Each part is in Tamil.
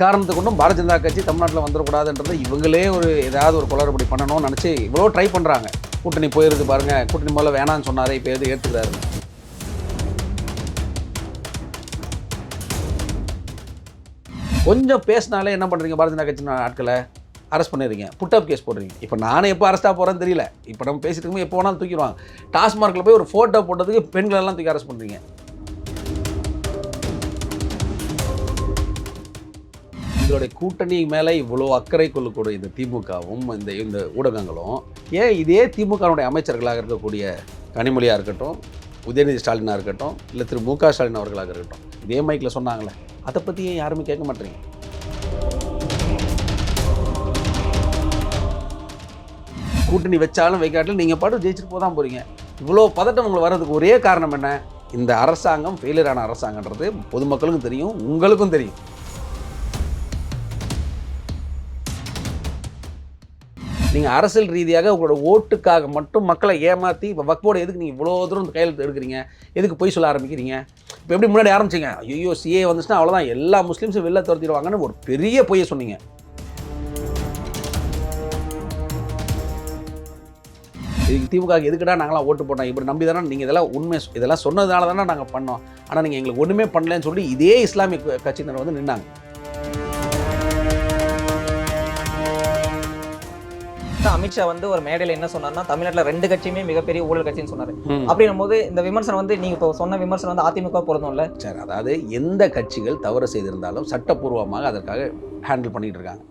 காரணத்தை கொண்டும் பாரதிய ஜனதா கட்சி தமிழ்நாட்டில் வந்துடக்கூடாதுன்றது இவங்களே ஒரு ஏதாவது ஒரு குளறுபடி பண்ணணும்னு நினச்சி இவ்வளோ ட்ரை பண்ணுறாங்க கூட்டணி போயிருது பாருங்க. கூட்டணி முதல்ல வேணான்னு சொன்னாரே இப்போ எது ஏற்றுக்கிறாரு கொஞ்சம் பேசினாலே என்ன பண்ணுறீங்க பாரதிய ஜனதா கட்சி ஆட்களை? அரெஸ்ட் பண்ணிடுறீங்க. புட்டப் கேஸ் போடுறீங்க. இப்போ நானே எப்போ அரெஸ்ட்டாக போகிறேன்னு தெரியல. இப்போ நம்ம பேசிட்டு இருக்கும்போது எப்போ வேணாலும் தூக்கிடுவாங்க. டாஸ்மார்க்கில் போய் ஒரு ஃபோட்டோ போட்டதுக்கு பெண்களெல்லாம் தூக்கி அரெஸ்ட் பண்ணுறீங்க இதோடைய கூட்டணி மேலே இவ்வளோ அக்கறை கொள்ளக்கூடிய இந்த திமுகவும் இந்த இந்த ஊடகங்களும் ஏன் இதே திமுகவுடைய அமைச்சர்களாக இருக்கக்கூடிய கனிமொழியாக இருக்கட்டும் உதயநிதி ஸ்டாலினாக இருக்கட்டும் இல்லை திரு மு க ஸ்டாலின் அவர்களாக இருக்கட்டும் இதே மைக்கில் சொன்னாங்களே அதை பற்றி ஏன் யாருமே கேட்க மாட்டேறீங்க? கூட்டணி வச்சாலும் வைக்காட்டிலும் நீங்கள் பாட்டு ஜெயிச்சுட்டு போதான் போகிறீங்க இவ்வளோ பதட்டம் உங்களுக்கு வர்றதுக்கு ஒரே காரணம் என்ன? இந்த அரசாங்கம் ஃபெயிலியரான அரசாங்கன்றது பொதுமக்களுக்கும் தெரியும் உங்களுக்கும் தெரியும். நீங்கள் அரசியல் ரீதியாக உங்களோட ஓட்டுக்காக மட்டும் மக்களை ஏமாற்றி இப்போ வக்போர்டு எதுக்கு நீங்கள் இவ்வளோ தூரம் கையெழுத்து எடுக்கிறீங்க? எதுக்கு போய் சொல்ல ஆரம்பிக்கிறீங்க? இப்போ எப்படி முன்னாடி ஆரம்பிச்சிங்க? ஐயோ சிஏ வந்துச்சுன்னா அவ்வளோதான் எல்லா முஸ்லீம்ஸும் வெளில துரத்திடுவாங்கன்னு ஒரு பெரிய பொய்யை சொன்னீங்க. இதுக்கு திமுக எதுக்குடா நாங்களாம் ஓட்டு போட்டோம்? இப்படி நம்பி தானே நீங்கள் இதெல்லாம் உண்மை இதெல்லாம் சொன்னதுனால தானே நாங்கள் பண்ணோம். ஆனால் நீங்கள் எங்களுக்கு ஒன்றுமே பண்ணலன்னு சொல்லி இதே இஸ்லாமிய க- கட்சியினர் வந்து நின்னாங்க. அமித்ஷா வந்து ஒரு மேடையில் என்ன சொன்னார்னா தமிழ்நாட்டில் ரெண்டு கட்சியுமே மிகப்பெரிய ஊழல் கட்சின்னு சொன்னாரு. அப்படின்னும் போது இந்த விமர்சனம் வந்து நீங்க இப்போ சொன்ன விமர்சனம் வந்து அதிமுக பொருந்தும்ல? சரி அதாவது எந்த கட்சிகள் தவறு செய்திருந்தாலும் சட்டப்பூர்வமாக அதற்காக ஹேண்டில் பண்ணிட்டு இருக்காங்க.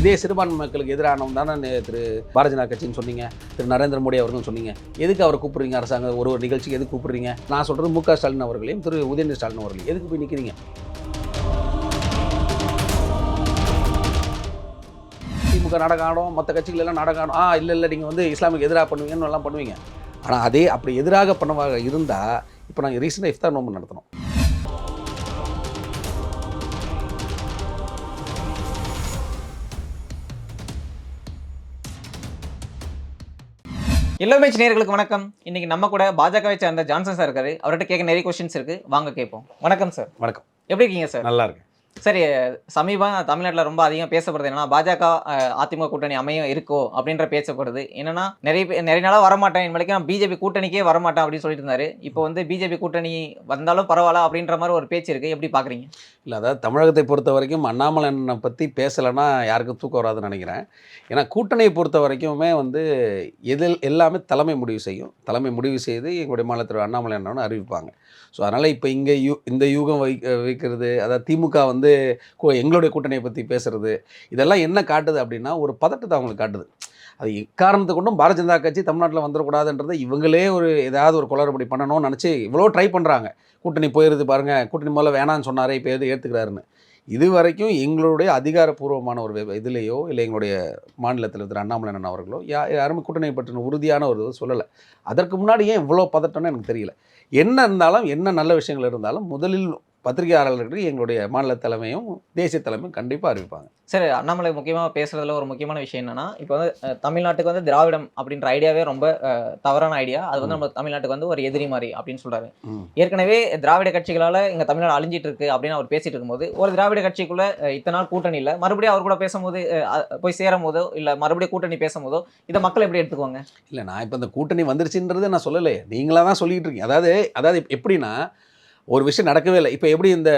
இதே சிறுபான்மை மக்களுக்கு எதிரானவன் தானே திரு பாரதிய ஜனதா கட்சின்னு சொன்னீங்க திரு நரேந்திர மோடி அவர்களும் சொன்னீங்க. எதுக்கு அவரை கூப்பிடுறீங்க அரசாங்கம்? ஒரு ஒரு நிகழ்ச்சிக்கு எதுக்கு கூப்பிடுறீங்க? நான் சொல்கிறது மு க ஸ்டாலின் அவர்களையும் திரு உதயநிதி ஸ்டாலின் அவர்களையும். எதுக்கு போய் நிற்கிறீங்க திமுக நாடகம் ஆடும் மற்ற கட்சிகள் எல்லாம் நாடகம் ஆடும். ஆ இல்லை இல்லை நீங்கள் வந்து இஸ்லாமுக்கு எதிராக பண்ணுவீங்கன்னு எல்லாம் பண்ணுவீங்க. ஆனால் அதே அப்படி எதிராக பண்ணவாக இருந்தால் இப்போ நாங்கள் ரீசெண்டாக இஃப்தார் நோம்பு நடத்தினோம் இளமேச் நேயர்களுக்கு வணக்கம். இன்னைக்கு நம்ம கூட பாஜகவை சேர்ந்த ஜான்சன் சார் இருக்காரு. அவர்கிட்ட கேட்க நிறைய கொஸ்டின்ஸ் இருக்கு. வாங்க கேட்போம். வணக்கம் சார் வணக்கம். எப்படி இருக்கீங்க சார் நல்லா இருக்கு சரி சமீபம் தமிழ்நாட்டில் ரொம்ப அதிகம் பேசப்படுறது என்னன்னா பாஜக அதிமுக கூட்டணி அமையும் இருக்கோ அப்படின்ற பேசப்படுது என்னன்னா நிறைய பேர் நிறைய நாளாக வரமாட்டேன். இனிமேலுக்கு நான் பிஜேபி கூட்டணிக்கே வரமாட்டேன் அப்படின்னு சொல்லிட்டு இருந்தாரு. இப்போ வந்து பிஜேபி கூட்டணி வந்தாலும் பரவாயில்ல அப்படின்ற மாதிரி ஒரு பேச்சு இருக்கு. எப்படி பாக்குறீங்க? இல்லை அதாவது தமிழகத்தை பொறுத்த வரைக்கும் அண்ணாமலையனை பற்றி பேசலைன்னா யாருக்கும் தூக்கம் வராதுன்னு நினைக்கிறேன். ஏன்னா கூட்டணியை பொறுத்த வரைக்குமே வந்து எதில் எல்லாமே தலைமை முடிவு செய்யும். தலைமை முடிவு செய்து எங்களுடைய மாநிலத்தில் அண்ணாமலை அண்ணன் அறிவிப்பாங்க. ஸோ அதனால் இப்போ இங்கே யூ இந்த யூகம் வை வைக்கிறது அதாவது திமுக வந்து வந்து எங்களுடைய கூட்டணியை பற்றி பேசுறது இதெல்லாம் என்ன காட்டுது அப்படின்னா ஒரு பதட்டத்தை அவங்களுக்கு காட்டுது. அது எக்காரணத்தை கொண்டும் பாரதிய ஜனதா கட்சி தமிழ்நாட்டில் வந்துடக்கூடாதுன்றதை இவங்களே ஒரு ஏதாவது ஒரு குளறுபடி பண்ணணும்னு நினச்சி இவ்வளோ ட்ரை பண்ணுறாங்க கூட்டணி போயிருது பாருங்க கூட்டணி முதல்ல வேணான்னு சொன்னாரே இப்போ எது ஏற்றுக்கிறாருன்னு இது வரைக்கும் எங்களுடைய அதிகாரப்பூர்வமான ஒரு இதுலேயோ இல்லை எங்களுடைய மாநிலத்தில் இருக்கிற அண்ணாமலை அண்ணன் அவர்களோ யா யாருமே கூட்டணி பற்றின உறுதியான ஒரு இது சொல்லலை. அதற்கு முன்னாடி ஏன் இவ்வளோ பதட்டம்னு எனக்கு தெரியல. என்ன இருந்தாலும் என்ன நல்ல விஷயங்கள் இருந்தாலும் முதலில் பத்திரிகையாளர்களுக்கு எங்களுடைய மாநில தலைமையும் தேசிய தலைமையும் கண்டிப்பாக அறிவிப்பாங்க. சரி அண்ணாமலை முக்கியமாக பேசுறதுல ஒரு முக்கியமான விஷயம் என்னன்னா இப்போ வந்து தமிழ்நாட்டுக்கு வந்து திராவிடம் அப்படின்ற ஐடியாவே ரொம்ப தவறான ஐடியா அது வந்து நம்ம தமிழ்நாட்டுக்கு வந்து ஒரு எதிரி மாதிரி அப்படின்னு சொல்றாரு. ம். ஏற்கனவே திராவிட கட்சிகளால இங்க தமிழ்நாடு அழிஞ்சிட்டு இருக்கு அப்படின்னு அவர் பேசிட்டு இருக்கும்போது ஒரு திராவிட கட்சிக்குள்ள இத்தனை நாள் கூட்டணி இல்ல. மறுபடியும் அவர் கூட பேசும்போது போய் சேரும் போதோ இல்ல மறுபடியும் கூட்டணி பேசும்போதோ இதை மக்கள் எப்படி எடுத்துக்குவாங்க? இல்லை நான் இப்போ இந்த கூட்டணி வந்துருச்சுன்றதை நான் சொல்லலை நீங்களாக தான் சொல்லிட்டு இருக்கீங்க. அதாவது அதாவது எப்படின்னா ஒரு விஷயம் நடக்கவே இல்லை. இப்போ எப்படி இந்த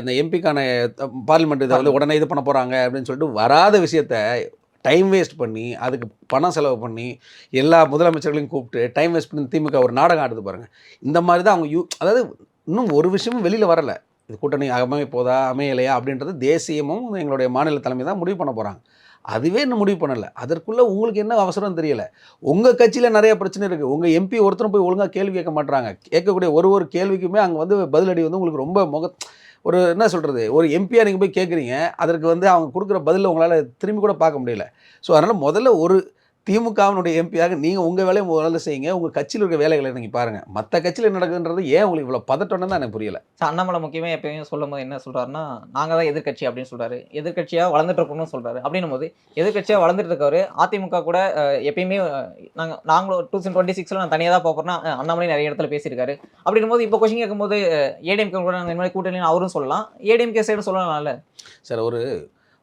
இந்த எம்பிக்கான பார்லிமெண்ட் இதை வந்து உடனே இது பண்ண போகிறாங்க அப்படின்னு சொல்லிட்டு வராத விஷயத்த டைம் வேஸ்ட் பண்ணி அதுக்கு பணம் செலவு பண்ணி எல்லா முதலமைச்சர்களையும் கூப்பிட்டு டைம் வேஸ்ட் பண்ணி திமுக ஒரு நாடகம் ஆடுது பாருங்க. இந்த மாதிரி தான் அவங்க யூ அதாவது இன்னும் ஒரு விஷயமும் வெளியில் வரலை. இது கூட்டணி அமைய போதா அமையலையா அப்படின்றது தேசியமும் எங்களுடைய மாநில தலைமை தான் முடிவு பண்ண போகிறாங்க அதுவே இன்னும் முடிவு பண்ணலை. அதற்குள்ளே உங்களுக்கு என்ன அவசரம் தெரியலை. உங்கள் கட்சியில் நிறைய பிரச்சனை இருக்குது உங்கள் எம்பி ஒருத்தரும் போய் ஒழுங்காக கேள்வி கேட்க மாட்டாங்க கேட்கக்கூடிய ஒரு ஒரு கேள்விக்குமே அங்கே வந்து பதிலடி வந்து உங்களுக்கு ரொம்ப முக ஒரு என்ன சொல்கிறது ஒரு எம்பியாக நீங்கள் போய் கேட்குறீங்க. அதற்கு வந்து அவங்க கொடுக்குற பதிலில் உங்களால் திரும்பி கூட பார்க்க முடியல. ஸோ அதனால் முதல்ல ஒரு திமுகவினுடைய எம்பியாக நீங்கள் உங்கள் வேலையை முதல்ல செய்யுங்க. உங்கள் கட்சியில் இருக்க வேலைகளை நீங்கள் பாருங்கள் மற்ற கட்சியில் என்ன நடக்குதுன்றது ஏன் உங்களுக்கு இவ்வளோ பதட்டம்னு தான் எனக்கு புரியல. அண்ணாமலை முக்கியமாக எப்பயும் சொல்லும் போது என்ன சொல்றாருன்னா நாங்கள் தான் எதிர்க்கட்சி அப்படின்னு சொல்றாரு. எதிர்க்கட்சியாக வளர்ந்துட்டு இருக்கணும்னு சொல்றாரு. அப்படின்னும் போது எதிர்க்கட்சியாக வளர்ந்துட்டு இருக்கவர் அதிமுக கூட எப்பயுமே நாங்கள் நாங்களும் டூ தௌசண்ட் டுவெண்ட்டி சிக்ஸில் நான் தனியாக தான் போகிறோம்னா அண்ணாமலை நிறைய இடத்துல பேசியிருக்காரு. அப்படின்னும் போது இப்போ கொஸ்டின் கேட்கும்போது ஏடிஎம்கே கூட நாங்கள் இந்த மாதிரி கூட்டணி அவரும் சொல்லலாம். ஏடிஎம்கே சைடு சொல்லலாம்ல. சார் ஒரு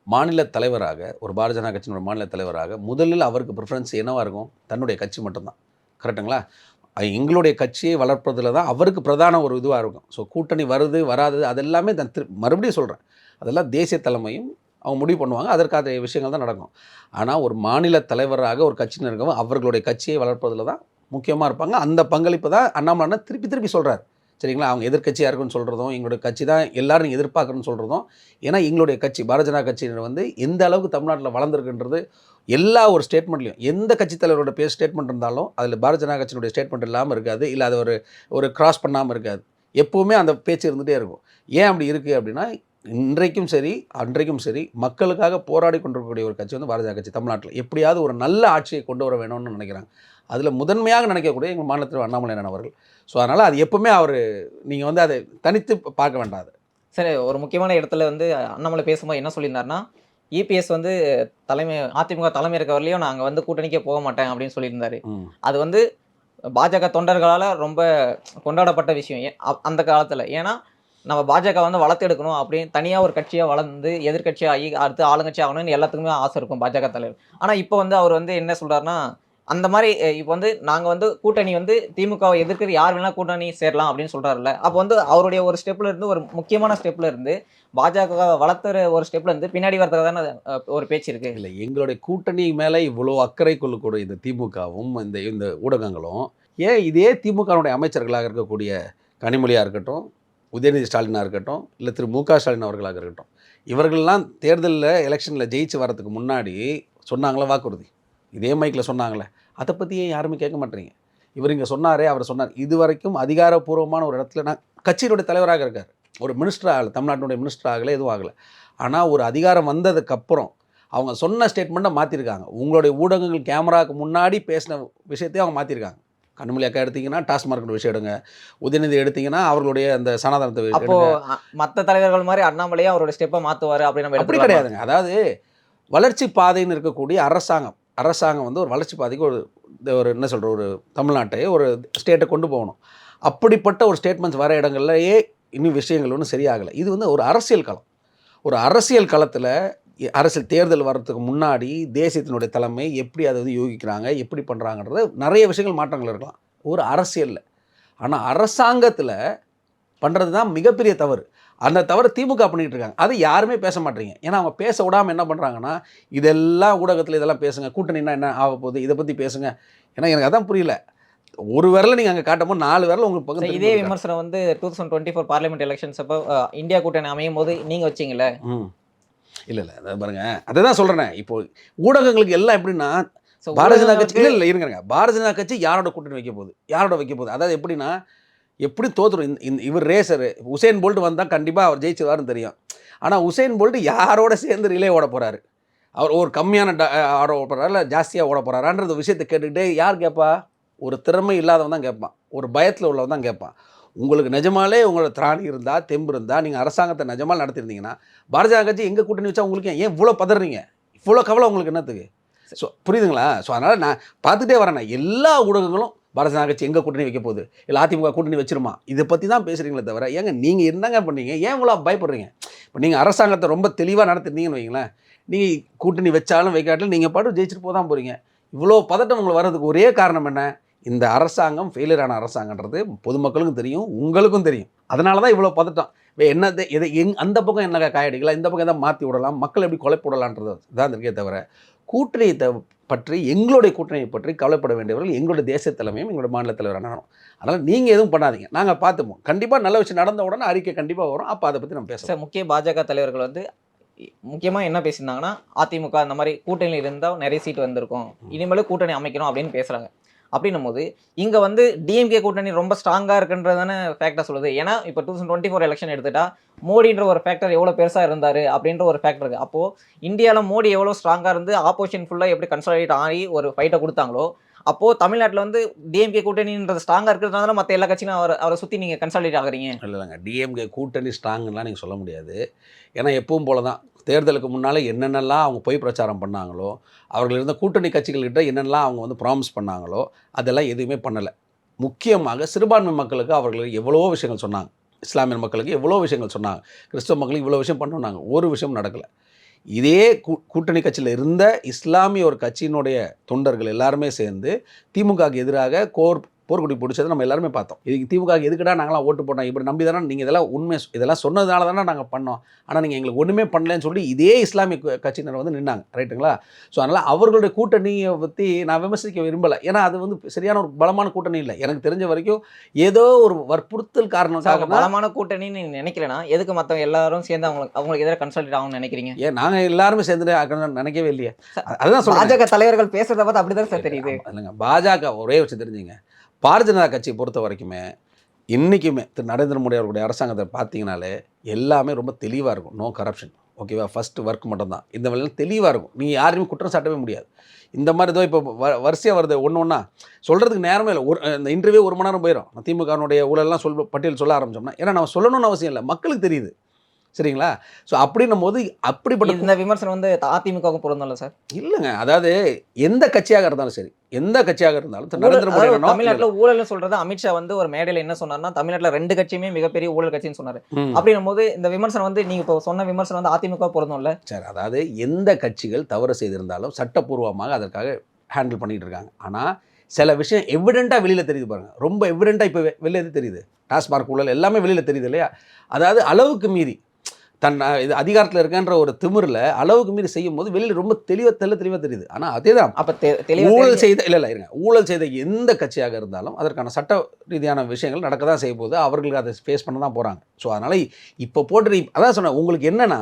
மாநில தலைவராக ஒரு பாரதிய ஜனதா கட்சியினுடைய மாநில தலைவராக முதலில் அவருக்கு ப்ரிஃபரன்ஸ் என்னவாக இருக்கும்? தன்னுடைய கட்சி மட்டும்தான். கரெக்ட்டுங்களா எங்களுடைய கட்சியை வளர்ப்பதில் தான் அவருக்கு பிரதான ஒரு இதுவாக இருக்கும். ஸோ கூட்டணி வருது வராது அதெல்லாமே நான் திரு மறுபடியும் சொல்கிறேன் அதெல்லாம் தேசிய தலைமையும் அவங்க முடிவு பண்ணுவாங்க. அதற்காக விஷயங்கள் தான் நடக்கும். ஆனால் ஒரு மாநில தலைவராக ஒரு கட்சியினர் அவர்களுடைய கட்சியை வளர்ப்பதில் தான் முக்கியமாக இருப்பாங்க. அந்த பங்களிப்பு தான் அண்ணாமலை திருப்பி திருப்பி சொல்கிறார் சரிங்களா? அவங்க எதிர்க்கட்சியாக இருக்குன்னு சொல்கிறதும் எங்களுடைய கட்சி தான் எல்லாரும் நீங்க எதிர்பார்க்கணும்னு சொல்கிறதும் ஏன்னா எங்களுடைய கட்சி பாரதிய ஜனதா கட்சியினர் வந்து எந்த அளவுக்கு தமிழ்நாட்டில் வளர்ந்துருக்குன்றது எல்லா ஒரு ஸ்டேட்மெண்ட்லையும் எந்த கட்சி தலைவரோட பேர் ஸ்டேட்மெண்ட் இருந்தாலும் அதில் பாரதிய ஜனதா கட்சியினுடைய ஸ்டேட்மெண்ட் இல்லாமல் இருக்காது இல்லை அது ஒரு ஒரு கிராஸ் பண்ணாமல் இருக்காது. எப்போவுமே அந்த பேச்சு இருந்துகிட்டே இருக்கும். ஏன் அப்படி இருக்குது அப்படின்னா இன்றைக்கும் சரி அன்றைக்கும் சரி மக்களுக்காக போராடி கொண்டிருக்கக்கூடிய ஒரு கட்சி வந்து பாரதிய கட்சி தமிழ்நாட்டில். எப்படியாவது ஒரு நல்ல ஆட்சியை கொண்டு வர வேணும்னு நினைக்கிறாங்க. அதில் முதன்மையாக நினைக்கக்கூடிய எங்கள் மாநிலத்தில் அண்ணாமலை அவர்கள். ஸோ அதனால் அது எப்பவுமே அவர் நீங்கள் வந்து அதை தனித்து பார்க்க வேண்டாம் அது. சரி ஒரு முக்கியமான இடத்துல வந்து அண்ணாமலை பேசும்போது என்ன சொல்லியிருந்தாருன்னா இபிஎஸ் வந்து தலைமை அதிமுக தலைமை இருக்க வரலையும் நாங்கள் வந்து கூட்டணிக்கே போக மாட்டேன் அப்படின்னு சொல்லியிருந்தாரு. அது வந்து பாஜக தொண்டர்களால் ரொம்ப கொண்டாடப்பட்ட விஷயம். அந்த காலத்தில். ஏன்னா நம்ம பாஜக வந்து வளர்த்தெடுக்கணும் அப்படின்னு தனியாக ஒரு கட்சியாக வளர்ந்து எதிர்க்கட்சியாக ஆகி அடுத்து ஆளுங்கட்சி ஆகணும்னு எல்லாத்துக்குமே ஆசை இருக்கும் பாஜக தலைவர். ஆனால் இப்போ வந்து அவர் வந்து என்ன சொல்றாருன்னா அந்த மாதிரி இப்போ வந்து நாங்கள் வந்து கூட்டணி வந்து திமுகவை எதிர்க்கிற யார் வேணால் கூட்டணி சேரலாம் அப்படின்னு சொல்கிறாருல்ல அப்போ வந்து அவருடைய ஒரு ஸ்டெப்பில் இருந்து ஒரு முக்கியமான ஸ்டெப்பில் இருந்து பாஜக வளர்த்துற ஒரு ஸ்டெப்பில் இருந்து பின்னாடி வரதுக்கு தானே ஒரு பேச்சு இருக்குது இல்லை எங்களுடைய கூட்டணி மேலே இவ்வளோ அக்கறை கொள்ளக்கூடிய இந்த திமுகவும் இந்த இந்த ஊடகங்களும் ஏன் இதே திமுகனுடைய அமைச்சர்களாக இருக்கக்கூடிய கனிமொழியாக இருக்கட்டும் உதயநிதி ஸ்டாலினாக இருக்கட்டும் இல்லை திரு மு க ஸ்டாலின் அவர்களாக இருக்கட்டும் இவர்கள்லாம் தேர்தலில் எலெக்ஷனில் ஜெயிச்சு வரதுக்கு முன்னாடி சொன்னாங்களே வாக்குறுதி? இதே மைக்கில் சொன்னாங்களே. அதை பற்றி ஏன் யாருமே கேட்க மாட்டேறீங்க? இவர் இங்கே சொன்னாரே அவர் சொன்னார். இது வரைக்கும் அதிகாரப்பூர்வமான ஒரு இடத்துல நான் கட்சியினுடைய தலைவராக இருக்கார். ஒரு மினிஸ்டர் ஆகலை தமிழ்நாட்டினுடைய மினிஸ்டர் ஆகலை எதுவும் ஆகலை. ஆனால் ஒரு அதிகாரம் வந்ததுக்கப்புறம் அவங்க சொன்ன ஸ்டேட்மெண்ட்டை மாற்றிருக்காங்க உங்களுடைய ஊடகங்கள் கேமராவுக்கு முன்னாடி பேசின விஷயத்தையும் அவங்க மாற்றிருக்காங்க கண்மொழி அக்கா எடுத்தீங்கன்னா டாஸ்மார்க்கோட விஷயம் எடுங்க. உதயநிதி எடுத்தீங்கன்னா அவர்களுடைய அந்த சனாதனத்தை அப்போ. மற்ற தலைவர்கள் மாதிரி அண்ணாமலையே அவரோட ஸ்டெப்பை மாற்றுவார் அப்படின்னு நம்ம அப்படி? கிடையாதுங்க. அதாவது வளர்ச்சி பாதைன்னு இருக்கக்கூடிய அரசாங்கம் அரசாங்கம் வந்து ஒரு வளர்ச்சி பாதைக்கு ஒரு ஒரு என்ன சொல்கிற ஒரு தமிழ்நாட்டை ஒரு ஸ்டேட்டை கொண்டு போகணும். அப்படிப்பட்ட ஒரு ஸ்டேட்மெண்ட்ஸ் வர இடங்கள்லயே இன்னும் விஷயங்கள் ஒன்றும் சரியாகலை. இது வந்து ஒரு அரசியல் களம். ஒரு அரசியல் களத்தில் அரசியல் தேர்தல் வர்றதுக்கு முன்னாடி தேசியத்தினுடைய தலைமை எப்படி அதை வந்து யோகிக்கிறாங்க எப்படி பண்ணுறாங்கன்றது நிறைய விஷயங்கள் மாற்றங்கள் இருக்கலாம். ஒரு அரசியலில். ஆனால் அரசாங்கத்தில் பண்ணுறது தான் மிகப்பெரிய தவறு. அந்த தவறு திமுக பண்ணிட்டு இருக்காங்க. அது யாருமே பேச மாட்டீங்க ஏன்னா அவங்க பேச விடாமல் என்ன பண்ணுறாங்கன்னா இதெல்லாம் ஊடகத்தில் இதெல்லாம் பேசுங்க. கூட்டணினா என்ன ஆக போகுது? இதை பற்றி பேசுங்க. ஏன்னா எனக்கு அதான் புரியல. ஒரு விரல நீங்கள் அங்கே காட்டும்போது நாலு விரல உங்களுக்கு பக்கம் இதே விமர்சனம் வந்து two thousand twenty four parliament elections அப்போ இந்தியா கூட்டணி அமையும் போது நீங்க வச்சீங்கல்ல? ம். இல்லை இல்லை. அதை பாருங்க. அதை தான் சொல்கிறேன் இப்போ ஊடகங்களுக்கு எல்லாம் எப்படின்னா பாரதிய ஜனதா கட்சி இல்லை இல்லை இருங்க. பாரதிய ஜனதா கட்சி யாரோட கூட்டணி வைக்க போகுது? யாரோட வைக்க போகுது? அதாவது எப்படின்னா எப்படி தோத்துரும். இந்த- இந்த இவர் ரேசர் உசேன் போல்ட் வந்தால் கண்டிப்பாக அவர் ஜெயிச்சிருவாருன்னு தெரியும். ஆனால் உசேன் போல்ட் யாரோட சேர்ந்து ரிலே ஓட போகிறாரு அவர் ஒரு கம்மியான ட- ஆட ஓட போகிறாரா இல்லை ஜாஸ்தியாக ஓட போகிறாரான்ற விஷயத்தை கேட்டுக்கிட்டே யார் கேட்பா ஒரு திறமை இல்லாதவன் தான் கேட்பான் ஒரு பயத்தில் உள்ளவன் தான் கேட்பான் உங்களுக்கு நிஜமாலே உங்களோட திராணி இருந்தால் தெம்பு இருந்தால் நீங்கள் அரசாங்கத்தை நிஜமாக நடத்திருந்தீங்கன்னா பாரதிய ஜனதா கட்சி எங்கே கூட்டணி வச்சா உங்களுக்கு ஏன் இவ்வளோ பதறீங்க? இவ்வளோ கவலை உங்களுக்கு என்னத்துக்கு? ஸோ புரியுதுங்களா? ஸோ அதனால் நான் பார்த்துட்டே வரேன். எல்லா ஊடகங்களும் பாரதிய ஜனதா கட்சி எங்கே கூட்டணி வைக்க போகுது? இல்லை அதிமுக கூட்டணி வச்சிருமா? இதை பற்றி தான் பேசுகிறீங்களே தவிர ஏங்க நீங்கள் என்னங்க பண்ணீங்க? ஏன் இவ்வளோ பயப்படுறீங்க? இப்போ நீங்கள் அரசாங்கத்தை ரொம்ப தெளிவாக நடத்திருந்தீங்கன்னு வைங்களேன். நீங்கள் கூட்டணி வச்சாலும் வைக்காட்டிலும் நீங்கள் பாட்டு ஜெயிச்சுட்டு போக தான் போகிறீங்க இவ்வளோ பதட்டம் உங்களுக்கு வர்றதுக்கு ஒரே காரணம் என்ன? இந்த அரசாங்கம் ஃபெயிலியரான அரசாங்கன்றது பொதுமக்களுக்கும் தெரியும் உங்களுக்கும் தெரியும். அதனால தான் இவ்வளோ பதட்டம். வே என்னது எதை எங் அந்த பக்கம் என்ன காயடிக்கலாம்? இந்த பக்கம் எதாவது மாற்றி விடலாம்? மக்கள் எப்படி கொலை போடலான்றது தான் இருக்கே தவிர கூட்டணியை த- பற்றி எங்களுடைய கூட்டணியை பற்றி கவலைப்பட வேண்டியவர்கள் எங்களுடைய தேசிய தலைமையும் எங்களுடைய மாநில தலைவர் அண்ணனும் அதனால் நீங்கள் எதுவும் பண்ணாதீங்க. நாங்கள் பார்த்துப்போம். கண்டிப்பாக நல்ல விஷயம் நடந்த உடனே அறிக்கை கண்டிப்பாக வரும். அப்போ அதை பற்றி நம்ம பேசுவோம் சார் முக்கிய பாஜக தலைவர்கள் வந்து முக்கியமாக என்ன பேசியிருந்தாங்கன்னா அதிமுக இந்த மாதிரி கூட்டணியில் இருந்தால் நிறைய சீட் வந்திருக்கும். இனிமேல் கூட்டணி அமைக்கணும் அப்படின்னு பேசுகிறாங்க அப்படின்னும் போது இங்கே வந்து டிஎம்கே கூட்டணி ரொம்ப ஸ்ட்ராங்காக இருக்குன்றதான ஃபேக்டர் சொல்லுது. ஏன்னா இப்போ two thousand twenty four election எடுத்துட்டா மோடின்ற ஒரு ஃபேக்டர் எவ்வளோ பெருசாக இருந்தார் அப்படின்ற ஒரு ஃபேக்டர் இருக்குது அப்போது இந்தியாவில் மோடி எவ்வளோ ஸ்ட்ராங்காக இருந்து ஆப்போசிஷன் ஃபுல்லாக எப்படி கன்சாலிடேட் ஆகி ஒரு ஃபைட்டை கொடுத்தாங்களோ அப்போது தமிழ்நாட்டில் வந்து டிஎம்கே கூட்டணின்றது ஸ்ட்ராங்காக இருக்கிறதுனால மற்ற எல்லா கட்சியும் அவர் அவரை சுற்றி நீங்கள் கன்சாலிடேட் ஆகுறீங்க. இல்லை இல்லைங்க. டிஎம்கே கூட்டணி ஸ்ட்ராங்குலாம் நீங்கள் சொல்ல முடியாது. ஏன்னா எப்பவும் போல தான் தேர்தலுக்கு முன்னால் என்னென்னலாம் அவங்க பொய் பிரச்சாரம் பண்ணாங்களோ அவர்கள் இருந்த கூட்டணி கட்சிகள்கிட்ட என்னென்னலாம் அவங்க வந்து ப்ராமிஸ் பண்ணாங்களோ அதெல்லாம் எதுவுமே பண்ணலை. முக்கியமாக சிறுபான்மை மக்களுக்கு அவர்கள் எவ்வளோ விஷயங்கள் சொன்னாங்க. இஸ்லாமிய மக்களுக்கு எவ்வளோ விஷயங்கள் சொன்னாங்க. கிறிஸ்தவ மக்களுக்கு இவ்வளோ விஷயம் பண்ணாங்க ஒரு விஷயம் நடக்கலை. இதே கூ கூட்டணி கட்சியில் இருந்த இஸ்லாமிய ஒரு கட்சியினுடைய தொண்டர்கள் எல்லாருமே சேர்ந்து திமுகவுக்கு எதிராக கோர் போர்க்குடி பிடிச்சதை நம்ம எல்லாருமே பார்த்தோம். இதுக்கு திமுக எதுக்குடா நாங்களாம் ஓட்டு போட்டோம்? இப்படி நம்பி தானே நீங்கள் இதெல்லாம் உண்மை இதெல்லாம் சொன்னதுனால தானே நாங்கள் பண்ணோம். ஆனால் நீங்கள் எங்களுக்கு ஒன்றுமே பண்ணலன்னு சொல்லி இதே இஸ்லாமிய கட்சியினர் வந்து நின்னாங்க. ரைட்டுங்களா ஸோ அதனால் அவர்களுடைய கூட்டணியை பற்றி நான் விமர்சிக்க விரும்பலை. ஏன்னா அது வந்து சரியான ஒரு பலமான கூட்டணி இல்லை. எனக்கு தெரிஞ்ச வரைக்கும் ஏதோ ஒரு வற்புறுத்தல் தான் பலமான கூட்டணின்னு நினைக்கலனா எதுக்கு மத்தவங்க எல்லாரும் சேர்ந்து அவங்களுக்கு அவங்களுக்கு எதிராக கன்சல்ட் ஆகும்னு நினைக்கிறீங்க? ஏன் நாங்கள் எல்லாருமே சேர்ந்து நினைக்கவே இல்லையே. அதுதான் பாஜக தலைவர்கள் பேசுறத பார்த்து அப்படிதான் சார் தெரியுது. இல்லைங்க. பாஜக ஒரே வச்சு தெரிஞ்சுங்க. பாரதிய ஜனதா கட்சியை பொறுத்த வரைக்குமே இன்றைக்குமே திரு. நரேந்திர மோடி அவர்களுடைய அரசாங்கத்தை பார்த்தீங்கனாலே எல்லாமே ரொம்ப தெளிவாக இருக்கும். நோ கரப்ஷன் ஓகேவா ஃபஸ்ட்டு ஒர்க் மட்டும்தான். இந்த வேலையில் தெளிவாக இருக்கும். நீங்கள் யாருமே குற்றம் சாட்டவே முடியாது. இந்த மாதிரி ஏதோ இப்போ வ வரிசையாக வருது. ஒன்று ஒன்றா சொல்கிறதுக்கு நேரமே இல்லை. ஒரு இந்த இன்டர்வியூ ஒரு மணி நேரம் போயிடும் திமுகனுடைய ஊழல்லாம் சொல் பட்டியல் சொல்ல ஆரம்பிச்சோம்னா ஏன்னா நம்ம சொல்லணும்னு அவசியம் இல்லை. மக்களுக்கு தெரியுது. சரிங்களா? ஸோ அப்படின்னும் போது அப்படிப்பட்ட இந்த விமர்சனம் வந்து அதிமுகவுக்கு பொருந்தல சார்? இல்லைங்க. அதாவது எந்த கட்சியாக இருந்தாலும் சரி எந்த கட்சியாக இருந்தாலும் திரு நரேந்திர மோடி தமிழ்நாட்டுல ஊழல் சொல்றது அமித்ஷா வந்து ஒரு மேடையில என்ன சொன்னார்னா தமிழ்நாட்டுல ரெண்டு கட்சியுமே மிகப்பெரிய ஊழல் கட்சின்னு சொன்னாரு. அப்படின்னும் போது இந்த விமர்சனம் வந்து நீங்க இப்போ சொன்ன விமர்சனம் வந்து அதிமுக பொருந்தும்ல? சரி அதாவது எந்த கட்சிகள் தவறு செய்திருந்தாலும் சட்டப்பூர்வமாக அதற்காக ஹேண்டில் பண்ணிட்டு இருக்காங்க. ஆனால் சில விஷயம் எவிடெண்ட்டாக வெளியில் தெரியுது பாருங்க. ரொம்ப எவிடெண்ட்டாக இப்போ வெளியே தெரியுது? டாஸ்மார்க் ஊழல் எல்லாமே வெளியில் தெரியுது இல்லையா? அதாவது அளவுக்கு மீறி தன் இது அதிகாரத்தில் இருக்கன்ற ஒரு திமிரில் அளவுக்கு மீறி செய்யும் போது வெளியில் ரொம்ப தெளிவாக தெள்ள தெளிவாக தெரியுது. ஆனால் அதே தான் அப்ப ஊழல் செய்த இல்லை இல்லை இருங்க. ஊழல் செய்த எந்த கட்சியாக இருந்தாலும் அதற்கான சட்ட ரீதியான விஷயங்கள் நடக்க தான் செய்ய போகுது. அவர்களுக்கு அதை ஃபேஸ் பண்ண தான் போகிறாங்க ஸோ அதனால் இப்போ போட்டு அதான் சொன்னேன் உங்களுக்கு என்னன்னா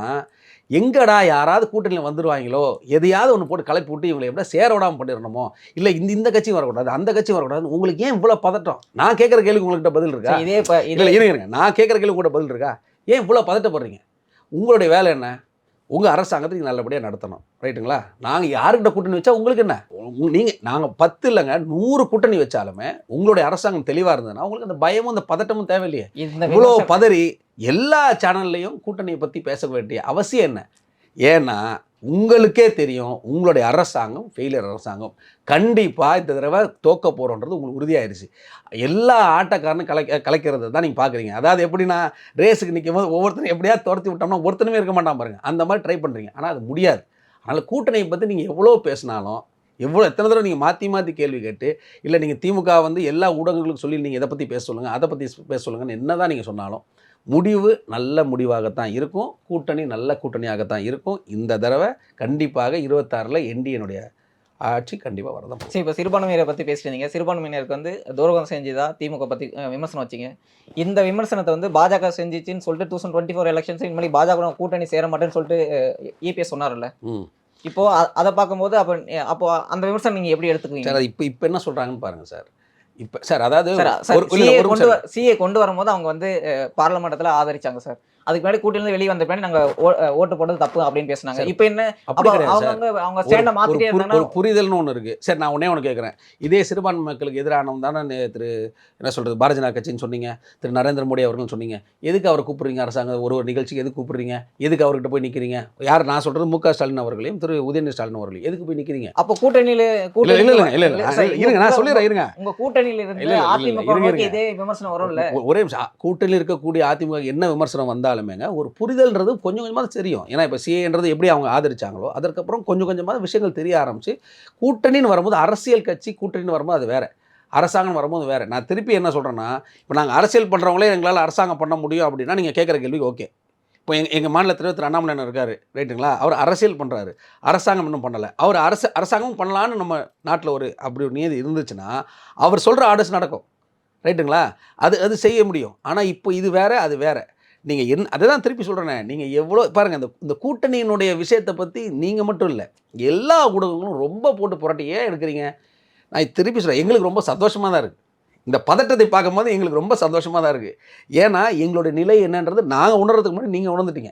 எங்கடா யாராவது கூட்டணியில் வந்துருவாங்களோ எதையாவது ஒன்று போட்டு கலப்பி விட்டு இவங்களை எப்படியா சேர விடாமல் பண்ணிடணுமோ இல்லை இந்த இந்த கட்சியும் வரக்கூடாது அந்த கட்சியும் வரக்கூடாது உங்களுக்கு ஏன் இவ்வளோ பதட்டம்? நான் கேட்குற கேள்விக்கு உங்கள்கிட்ட பதில் இருக்கா? இதே இல்லை இருங்க நான் கேட்குற கேள்வி கூட பதில் இருக்கா? ஏன் இவ்வளோ பதட்டப்படுறீங்க? உங்களுடைய வேலை என்ன? உங்கள் அரசாங்கத்தை நீங்கள் நல்லபடியாக நடத்தணும். ரைட்டுங்களா நாங்கள் யாருக்கிட்ட கூட்டணி வச்சா உங்களுக்கு என்ன? நீங்கள் நாங்கள் பத்து இல்லைங்க நூறு கூட்டணி வச்சாலுமே உங்களுடைய அரசாங்கம் தெளிவாக இருந்ததுன்னா உங்களுக்கு அந்த பயமும் அந்த பதட்டமும் தேவையில்லையே. இவ்வளோ பதறி எல்லா சேனல்லையும் கூட்டணியை பற்றி பேச வேண்டிய அவசியம் என்ன? ஏன்னா உங்களுக்கே தெரியும் உங்களுடைய அரசாங்கம் ஃபெயிலியர் அரசாங்கம் கண்டிப்பாக இந்த தடவை தோக்க போகிறோன்றது உங்களுக்கு உறுதியாயிருச்சு. எல்லா ஆட்டக்காரனும் கலை கலைக்கிறது தான் நீங்கள் பார்க்குறீங்க அதாவது எப்படின்னா ரேஸுக்கு நிற்கும் போது ஒவ்வொருத்தரும் எப்படியாவது துரத்தி விட்டோம்னா ஒருத்தனுமே இருக்க மாட்டான் பாருங்கள் அந்த மாதிரி ட்ரை பண்ணுறீங்க ஆனால் அது முடியாது. அதனால் கூட்டணியை பற்றி நீங்கள் எவ்வளோ பேசினாலும் எவ்வளோ எத்தனை தடவை நீங்கள் மாற்றி மாற்றி கேள்வி கேட்டு இல்லை நீங்கள் திமுக வந்து எல்லா ஊடகங்களுக்கும் சொல்லி நீங்கள் இதை பற்றி பேச சொல்லுங்கள் அதை பற்றி பேச சொல்லுங்கன்னு என்ன தான் நீங்கள் சொன்னாலும் முடிவு நல்ல முடிவாகத்தான் இருக்கும். கூட்டணி நல்ல கூட்டணியாகத்தான் இருக்கும். இந்த தடவை கண்டிப்பாக இருபத்தாறில் என்டிஎனுடைய ஆட்சி கண்டிப்பாக வரதான். சரி இப்போ சிறுபான்மையினரை பத்தி பேசிட்டீங்க. சிறுபான்மையினருக்கு வந்து துரோகம் செஞ்சுதா திமுக அஹ், விமர்சனம் வச்சீங்க. இந்த விமர்சனத்தை வந்து பாஜக செஞ்சிச்சுன்னு சொல்லிட்டு டூ டுவெண்ட்டி ஃபோர் எலெக்ஷன்ஸ் இனிமேல் பாஜக கூட்டணி சேர மாட்டேன்னு சொல்லிட்டு இபிஎஸ் சொன்னார்ல ம். இப்போ அ- அதை பார்க்கும்போது அப்போ அப்போ அந்த விமர்சனம் நீங்க எப்படி எடுத்துக்குவீங்க? சார் இப்போ இப்போ என்ன சொல்கிறாங்கன்னு பாருங்கள் சார். இப்போ சார் அதாவது சிஏ கொண்டு வரும்போது அவங்க வந்து பார்லமெண்டத்தில் ஆதரிச்சாங்க சார். அதுக்கு முன்னாடி கூட்டிலிருந்து வெளியே வந்த பின்னாடி நாங்க ஓட்டு போட்டது தப்பு அப்படின்னு பேசுனாங்க. இப்போ என்ன? அவங்க ஸ்டாண்ட மாத்திட்டே ஒரு புரிதல்னு ஒன்று இருக்குது சரி நான் உடனே ஒன்று கேட்குறேன் இதே சிறுபான்மை மக்களுக்கு எதிரானவங்க தானே திரு என்ன சொல்கிறது பாரதிய ஜனதா கட்சின்னு சொன்னீங்க திரு நரேந்திர மோடி அவர்கள் சொன்னீங்க. எதுக்கு அவரை கூப்பிடுறீங்க அரசாங்கம்? ஒரு ஒரு நிகழ்ச்சிக்கு எதுக்கு கூப்பிடுறீங்க? எதுக்கு அவர்கிட்ட போய் நிற்கிறீங்க யார் நான் சொல்கிறது மு க. ஸ்டாலின் அவர்களையும் திரு உதயநிதி ஸ்டாலின் அவர்களையும். எதுக்கு போய் நிற்கிறீங்க அப்போ கூட்டணியில இல்லை இல்லை இல்லை இல்லை இருங்க நான் சொல்லிடுறேன் இருங்க. உங்க கூட்டணியில இருந்து அதிமுக. இதே விமர்சனம் வரும்ல? ஒரே நிமிஷம். கூட்டணியில் இருக்கக்கூடிய அதிமுக என்ன விமர்சனம் இருந்தாலுமேங்க ஒரு புரிதல்ன்றது கொஞ்சம் கொஞ்சமாக தெரியும். ஏன்னா இப்போ சிஏன்றது எப்படி அவங்க ஆதரிச்சாங்களோ அதற்கப்புறம் கொஞ்சம் கொஞ்சமாக விஷயங்கள் தெரிய ஆரம்பிச்சு கூட்டணின்னு வரும்போது அரசியல் கட்சி கூட்டணின்னு வரும்போது அது வேறு. அரசாங்கம் வரும்போது வேறு. நான் திருப்பி என்ன சொல்கிறேன்னா இப்போ நாங்கள் அரசியல் பண்ணுறவங்களே எங்களால் அரசாங்கம் பண்ண முடியும் அப்படின்னா நீங்கள் கேட்குற கேள்விக்கு ஓகே. இப்போ எங்கள் எங்கள் மாநிலத்தில் திரு. அண்ணாமலை இருக்கார் ரைட்டுங்களா? அவர் அரசியல் பண்ணுறாரு அரசாங்கம் இன்னும் பண்ணலை. அவர் அரசு அரசாங்கமும் பண்ணலான்னு நம்ம நாட்டில் ஒரு அப்படி ஒரு நியதி இருந்துச்சுன்னா அவர் சொல்கிற ஆர்டர்ஸ் நடக்கும். ரைட்டுங்களா? அது அது செய்ய முடியும். ஆனால் இப்போ இது வேறு அது வேற. நீங்கள் என் அதை தான் திருப்பி சொல்கிறேன் நீங்கள் எவ்வளோ பாருங்கள் இந்த இந்த கூட்டணியினுடைய விஷயத்தை பற்றி நீங்கள் மட்டும் இல்லை எல்லா ஊடகங்களும் ரொம்ப போட்டு புரட்டி ஏன் எடுக்கிறீங்க. நான் திருப்பி சொல்கிறேன் எங்களுக்கு ரொம்ப சந்தோஷமாக தான் இருக்குது இந்த பதட்டத்தை பார்க்கும்போது எங்களுக்கு ரொம்ப சந்தோஷமாக தான் இருக்குது ஏன்னா எங்களுடைய நிலை என்னன்றது நாங்கள் உணர்றதுக்கு முன்னாடி நீங்கள் உணர்ந்துட்டீங்க.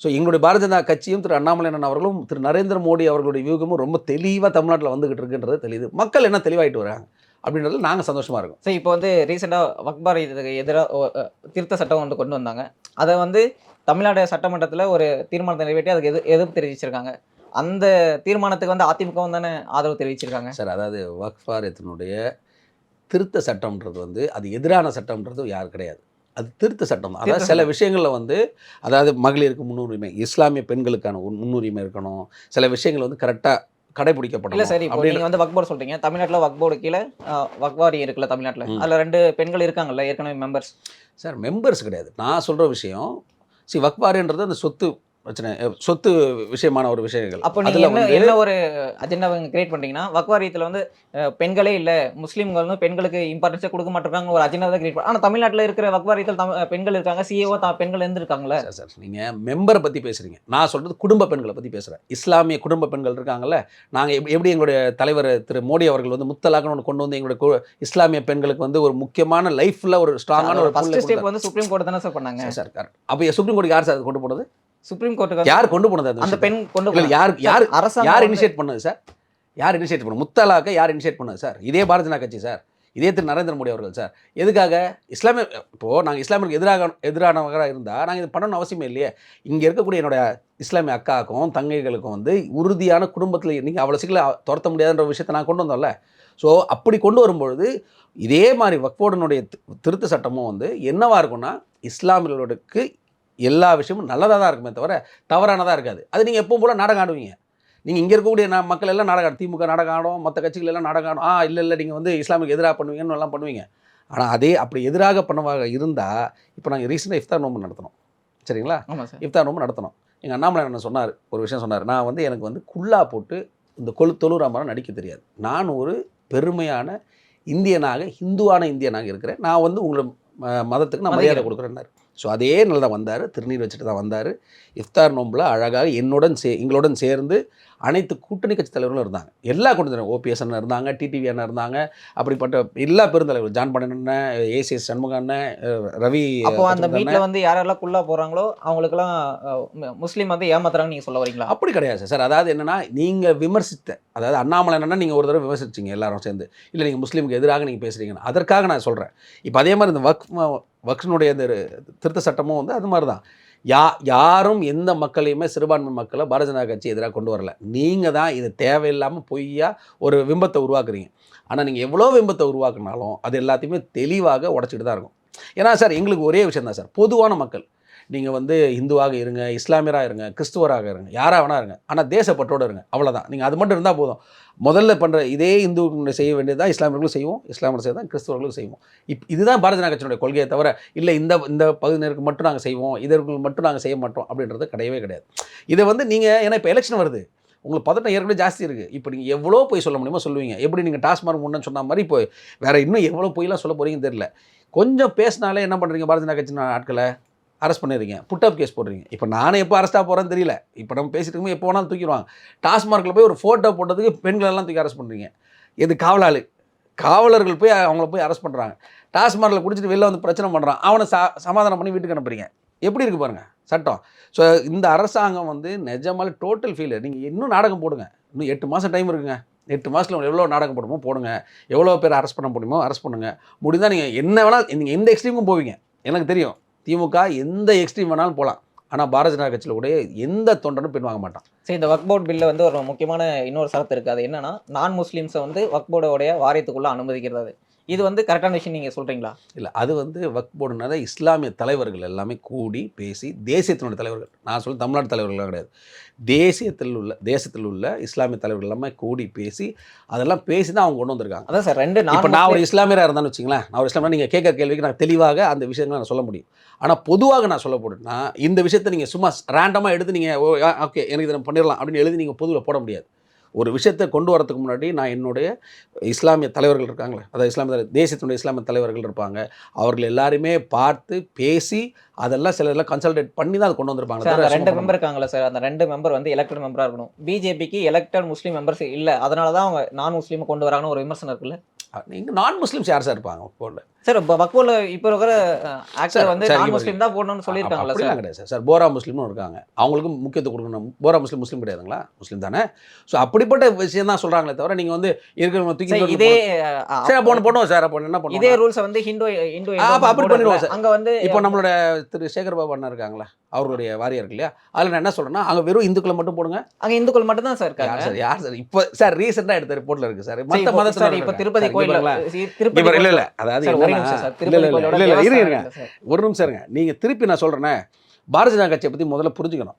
ஸோ எங்களுடைய பாரதிய ஜனதா கட்சியும் திரு அண்ணாமலை அண்ணன் அவர்களும் திரு நரேந்திர மோடி அவர்களுடைய வியூகமும் ரொம்ப தெளிவாக தமிழ்நாட்டில் வந்துக்கிட்டு இருக்குன்றது தெரியுது மக்கள் என்ன தெளிவாகிட்டு வராங்க? அப்படின்றதுல நாங்கள் சந்தோஷமாக இருக்கோம். சரி இப்போ வந்து ரீசெண்டாக வக்பார் இதுக்கு எதிராக திருத்த சட்டம் வந்து கொண்டு வந்தாங்க. அதை வந்து தமிழ்நாடு சட்டமன்றத்தில் ஒரு தீர்மானத்தை நிறைவேற்றி அதுக்கு எது எதிர்ப்பு தெரிவிச்சிருக்காங்க. அந்த தீர்மானத்துக்கு வந்து அதிமுகவும் தானே ஆதரவு தெரிவிச்சிருக்காங்க. சார் அதாவது வக்ஃப் வாரியத்தினுடைய திருத்த சட்டம்ன்றது வந்து அது எதிரான சட்டம்ன்றது யார் கிடையாது. அது திருத்த சட்டம் அதாவது சில விஷயங்களில் வந்து அதாவது மகளிருக்கு முன்னுரிமை இஸ்லாமிய பெண்களுக்கான முன்னுரிமை இருக்கணும். சில விஷயங்கள் வந்து கரெக்டாக இல்ல கடைபிடிக்கப்படணும் சரி இப்போ அப்படின்னு நீங்க வந்து வக்போர்டு சொல்றீங்க. தமிழ்நாட்டுல வக்போர்டு கீழே வக்வாரி இருக்குல்ல தமிழ்நாட்டுல. அதுல ரெண்டு பெண்கள் இருக்காங்கல்ல ஏற்கனவே மெம்பர்ஸ் சார் மெம்பர்ஸ் கிடையாது. நான் சொல்கிற விஷயம் சி வக்வாரின்றது அந்த சொத்து பிரச்சனை சொத்து விஷயமான ஒரு விஷயங்கள். அப்போ நீங்க அதில் என்ன ஒரு அஜெண்டாவை கிரியேட் பண்றீங்கன்னா வக்வாரியத்துல வந்து பெண்களே இல்ல முஸ்லீம்கள் வந்து பெண்களுக்கு இம்பார்ட்டன்ஸே கொடுக்க மாட்டேங்கிறாங்க ஒரு அஜெண்டா தான் கிரியேட் பண்ண ஆனா தமிழ்நாட்டுல இருக்கிற வக்வாரியத்தில் தமிழ் பெண்கள் இருக்காங்க சிஏஓ பெண்கள் இருந்திருக்காங்கல்ல. சார் சார் நீங்கள் மெம்பரை பற்றி பேசுகிறீங்க நான் சொல்கிறது குடும்ப பெண்களை பற்றி பேசுகிறேன் இஸ்லாமிய குடும்ப பெண்கள் இருக்காங்கல்ல நாங்கள் எப்படி எப்படி எங்களுடைய தலைவர் திரு. மோடி அவர்கள் வந்து முத்தலாக்னு ஒன்று கொண்டு வந்து எங்களுடைய இஸ்லாமிய பெண்களுக்கு வந்து ஒரு முக்கியமான லைஃப்பில் ஒரு ஸ்ட்ராங்கான ஒரு ஃபர்ஸ்ட் புல்லை ஸ்டெப் வந்து சுப்ரீம் கோர்ட் தானே சார் பண்ணாங்க. சார் அப்போ சுப்ரீம் கோர்ட் யார் சார் கொண்டு போனது? சுப்ரீம் கோர்ட்டுக்கு யார் கொண்டு போனது அந்த? பெண் கொண்டு. யார் யார் அரசாங்கம் யார் இனிஷியேட் பண்ணது சார் யார் இனிஷியேட் பண்ணது? முத்தலாக்க யார் இனிஷியேட் பண்ணது சார் இதே பாரதிய ஜனதா கட்சி சார் இதே திரு நரேந்திர மோடி அவர்கள் சார் எதுக்காக? இஸ்லாமிய இப்போது நாங்கள் இஸ்லாமிற்கு எதிராக எதிரானவராக இருந்தால் நாங்கள் இது பண்ணணும்னு அவசியமே இல்லையே. இங்கே இருக்கக்கூடிய என்னோட இஸ்லாமிய அக்காவுக்கும் தங்கைகளுக்கும் வந்து உறுதியான குடும்பத்தில் நீங்கள் அவ்வளோ சீக்கிரம் துரத்த முடியாதுன்ற விஷயத்தை நான் கொண்டு வந்தோம்ல. ஸோ அப்படி கொண்டு வரும்பொழுது இதே மாதிரி வக்போர்டனுடைய திருத்த சட்டமும் வந்து என்னவா இருக்கும்னா இஸ்லாமியர்களுக்கு எல்லா விஷயமும் நல்லதாக தான் இருக்குமே தவிர தவறானதாக இருக்காது. அது நீங்கள் எப்பவும் போல் நாடகம் ஆடுவீங்க. நீங்கள் இங்கே இருக்கக்கூடிய நான் மக்கள் எல்லாம் நாடகம் திமுக நாடகம் ஆடும் மற்ற கட்சிகள் எல்லாம் நாடகம் ஆடும். ஆ இல்லை இல்லை நீங்கள் வந்து இஸ்லாமுக்கு எதிராக பண்ணுவீங்கன்னு எல்லாம் பண்ணுவீங்க. ஆனால் அதே அப்படி எதிராக பண்ணவாக இருந்தால் இப்போ நாங்கள் ரீசெண்டாக இஃப்தார் நோம்பு நடத்தினோம் சரிங்களா? இஃப்தார் நோம்பு நடத்தினோம் எங்கள் அண்ணாமலை என்ன சொன்னார் ஒரு விஷயம் சொன்னார். நான் வந்து எனக்கு வந்து குல்லா போட்டு இந்த கொழு தொழுறாமலாம் நடிக்க தெரியாது. நான் ஒரு பெருமையான இந்தியனாக ஹிந்துவான இந்தியனாக இருக்கிறேன். நான் வந்து உங்களை மதத்துக்கு நான் மரியாதை. கொடுக்குறேன்னாரு. ஸோ அதே நல்ல தான் வந்தார். திருநீர் வச்சுட்டு தான் வந்தார். இஃப்தார் நோம்பில் அழகாக என்னுடன் சே எங்களுடன் சேர்ந்து அனைத்து கூட்டணி கட்சி தலைவர்களும் இருந்தாங்க. எல்லா கூட்டணி ஓபிஎஸ் அண்ணன் இருந்தாங்க டிடிவி அண்ணன் இருந்தாங்க அப்படிப்பட்ட எல்லா பெருந்தலைவர் ஜான் அண்ணன் ஏசிஎஸ் சண்முக அண்ணன் ரவி அப்போ அந்த மீட்ல வந்து யாரெல்லாம் குள்ளா போறாங்களோ அவங்களுக்குலாம் அஹ், மு- முஸ்லீம் வந்து ஏமாத்துறாங்க நீங்க சொல்ல வரீங்களா? அப்படி கிடையாது சார். சார் அதாவது என்னன்னா நீங்கள் விமர்சித்த அதாவது அண்ணாமலை என்னன்னா நீங்கள் ஒரு தடவை விமர்சிச்சிங்க எல்லாரும் சேர்ந்து. இல்லை நீங்கள் முஸ்லீமுக்கு எதிராக நீங்கள் பேசுகிறீங்கன்னு அதற்காக நான் சொல்கிறேன் இப்போ அதே மாதிரி இந்த வக் வக்ஷனுடைய அந்த திருத்த சட்டமும் வந்து அது மாதிரி தான் யா யாரும் எந்த மக்களையுமே சிறுபான்மை மக்களை பாரதிய ஜனதா கட்சி எதிராக கொண்டு வரல. நீங்கள் தான் இது தேவையில்லாமல் பொய்யா ஒரு விம்பத்தை உருவாக்குறீங்க. ஆனால் நீங்கள் எவ்வளோ விம்பத்தை உருவாக்குனாலும் அது எல்லாத்தையுமே தெளிவாக உடச்சிட்டு தான் இருக்கும். ஏன்னா சார் எங்களுக்கு ஒரே விஷயம் தான் சார். பொதுவான மக்கள். நீங்கள் வந்து இந்துவாக இருங்க இஸ்லாமியராக இருங்க கிறிஸ்துவராக இருங்க யாராக வேணா இருங்க. ஆனால் தேசப்பற்றோடு இருங்க. அவ்வளோதான் நீங்கள் அது மட்டும் இருந்தால் போதும். முதல்ல பண்ணுற இதே இந்து செய்ய வேண்டியதான் இஸ்லாமியர்களும் செய்வோம் இஸ்லாமியர்கள் செய்ய தான் கிறிஸ்துவர்களும் செய்வோம். இப் இதுதான் பாரதிய ஜனதா கட்சியினுடைய கொள்கையை தவிர இல்லை இந்த இந்த பகுதியினருக்கு மட்டும் நாங்கள் செய்வோம் இதற்கு மட்டும் நாங்கள் செய்ய மாட்டோம் அப்படின்றது கிடையவே கிடையாது. இதை வந்து நீங்கள் ஏன்னா இப்போ எலெக்ஷன் வருது. உங்களுக்கு பதட்டம் ஏற்கனவே ஜாஸ்தி இருக்குது இப்போ நீங்கள் எவ்வளோ போய் சொல்ல முடியுமோ சொல்லுவீங்க. எப்படி நீங்கள் டாஸ்மார்க் முன்னே சொன்ன மாதிரி இப்போ வேறு இன்னும் எவ்வளோ பொய்லாம் சொல்ல போகிறீங்கன்னு தெரியல. கொஞ்சம் பேசினாலே என்ன பண்ணுறீங்க பாரதிய ஜனதா கட்சி ஆட்களை? அரெஸ்ட் பண்ணிடுறீங்க புட்டப் கேஸ் போடுறீங்க. இப்போ நானும் எப்போ அரெஸ்ட்டாக போகிறேன்னு தெரியல. இப்போ நம்ம பேசிட்டு இருக்கும்போது எப்போ வேணாலும் தூக்கிடுவாங்க. டாஸ்மார்க்கில் போய் ஒரு ஃபோட்டோ போட்டதுக்கு பெண்களெல்லாம் தூக்கி அரெஸ்ட் பண்ணுறீங்க எது காவலாளி? காவலர்கள் போய் அவங்கள போய் அரெஸ்ட் பண்ணுறாங்க டாஸ்மார்க்கில் குடிச்சிட்டு வெளில வந்து பிரச்சனை பண்ணுறான் அவனை சா சமாதானம் பண்ணி வீட்டுக்கு அனுப்புறீங்க. எப்படி இருக்கு பாருங்கள் சட்டம். ஸோ இந்த அரசாங்கம் வந்து நிஜமால டோட்டல் ஃபீல் நீங்கள் இன்னும் நாடகம் போடுங்க. இன்னும் எட்டு மாதம் டைம் இருக்குங்க. எட்டு மாதத்தில் எவ்வளோ நாடகம் போடுமோ போடுங்க. எவ்வளோ பேர் அரெஸ்ட் பண்ண முடியுமோ அரெஸ்ட் பண்ணுங்கள் முடிந்தால் நீங்கள் என்ன வேணால் நீங்கள் எந்த எக்ஸ்ட்ரீமுக்கும் போவீங்க. எனக்கு தெரியும். திமுக எந்த எக்ஸ்ட்ரீம் வேணாலும் போகலாம் ஆனால் பாரதிய ஜனதா கட்சியில் கூட எந்த தொண்டனும் பின் வாங்க மாட்டான். சரி இந்த வக் போர்ட் பில்லில் வந்து ஒரு முக்கியமான இன்னொரு சரத்து இருக்குது அது என்னன்னா நான் முஸ்லீம்ஸை வந்து ஒர்க் போர்டோடைய வாரியத்துக்குள்ளே அனுமதிக்கிறது. இது வந்து கரெக்டான விஷயம் நீங்க சொல்றீங்களா? இல்லை அது வந்து வக் போர்டுனால இஸ்லாமிய தலைவர்கள் எல்லாமே கூடி பேசி தேசியத்தினுடைய தலைவர்கள் நான் சொல்ல தமிழ்நாடு தலைவர்கள்லாம் கிடையாது. தேசியத்தில் உள்ள தேசத்தில் உள்ள இஸ்லாமிய தலைவர்கள் எல்லாமே கூடி பேசி அதெல்லாம் பேசி தான் அவங்க கொண்டு வந்திருக்காங்க. அதான் சார் ரெண்டு இப்போ நான் ஒரு இஸ்லாமியராக இருந்தான்னு வச்சுங்களேன் நான் ஒரு இஸ்லாமியா நீங்கள் கேட்குற கேள்விக்கு நான் தெளிவாக அந்த விஷயங்களை நான் சொல்ல முடியும். ஆனால் பொதுவாக நான் சொல்ல போட்டேன்னா இந்த விஷயத்தை நீங்கள் சும்மா ரேண்டமாக எடுத்து நீங்கள் ஓகே எனக்கு இதை பண்ணிடலாம் அப்படின்னு எழுதி நீங்கள் பொதுவில் போட முடியாது. ஒரு விஷயத்தை கொண்டு வரதுக்கு முன்னாடி நான் என்னுடைய இஸ்லாமிய தலைவர்கள் இருக்காங்களே அதாவது இஸ்லாமிய தேசியத்தினுடைய இஸ்லாமிய தலைவர்கள் இருப்பாங்க. அவர்கள் எல்லாருமே பார்த்து பேசி அதெல்லாம் சில இதெல்லாம் கன்சல்டேட் பண்ணி தான் அது கொண்டு வந்திருப்பாங்க. சார் அந்த ரெண்டு மெம்பர் இருக்காங்களா சார் அந்த ரெண்டு மெம்பர் வந்து எலெக்டட் மெம்பரா இருக்கணும். பிஜேபிக்கு எலெக்டட் முஸ்லீம் மெம்பர்ஸ் இல்ல அதனால தான் அவங்க நான் முஸ்லீம் கொண்டு வராங்கன்னு ஒரு விமர்சனம் இருக்குல்ல? நீங்க நான் முஸ்லிம்ஸ் யார் சார் இருப்பாங்க? போல சார் இப்போ வக்பூர்ல இப்போ இருக்கிற ஆக்டர் வந்து நான் முஸ்லீம் தான் போடணும்னு சொல்லியிருக்காங்களா சார் கிடையாது சார் சார் போரா முஸ்லீம்னு இருக்காங்க. அவங்களுக்கும் முக்கியத்துவம் கொடுக்கணும். போரா முஸ்லீம் முஸ்லீம் கிடையாதுங்களா? முஸ்லீம் தானே? ஸோ அப்படிப்பட்ட விஷயம் தான் சொல்றாங்களே தவிர நீங்க வந்து இருக்கிறவங்க தூக்கி இதே போடணும். சரி ஒன்று பண்ணுவோம் சார் அப்போ என்ன இதே பண்ணுவோம் ரூல்ஸ் வந்து ஹிந்து இந்து ஆ, அப்ப அப்படி பண்ணிடுவோம் சார். அங்க வந்து இப்போ நம்மளோட திரு சேகர் பாபு அண்ணா இருக்காங்களா? அவருடைய வாரியம் இருக்கு இல்லையா? அதில் நான் என்ன சொல்றேன்னா அங்கே வெறும் இந்துக்களை மட்டும் போடுங்க. அங்க இந்துக்கள் மட்டும் தான் சார் இருக்காங்க. யார் சார்? யார் சார்? இப்போ சார் ரீசெண்டாக எடுத்த ரிப்போர்ட்ல இருக்கு சார். மற்ற மதத்தில் சார் இப்போ திருப்பதி கோயில்ல சி- திருப்பதி இல்லை இல்லை. அதாவது இல்லை இல்லை இல்லை இருங்க. ஒரு நிமிஷம் இருங்க. நீங்கள் திருப்பி நான் சொல்கிறேனே பாரதிய ஜனதா கட்சியை பற்றி முதல்ல புரிஞ்சுக்கணும்.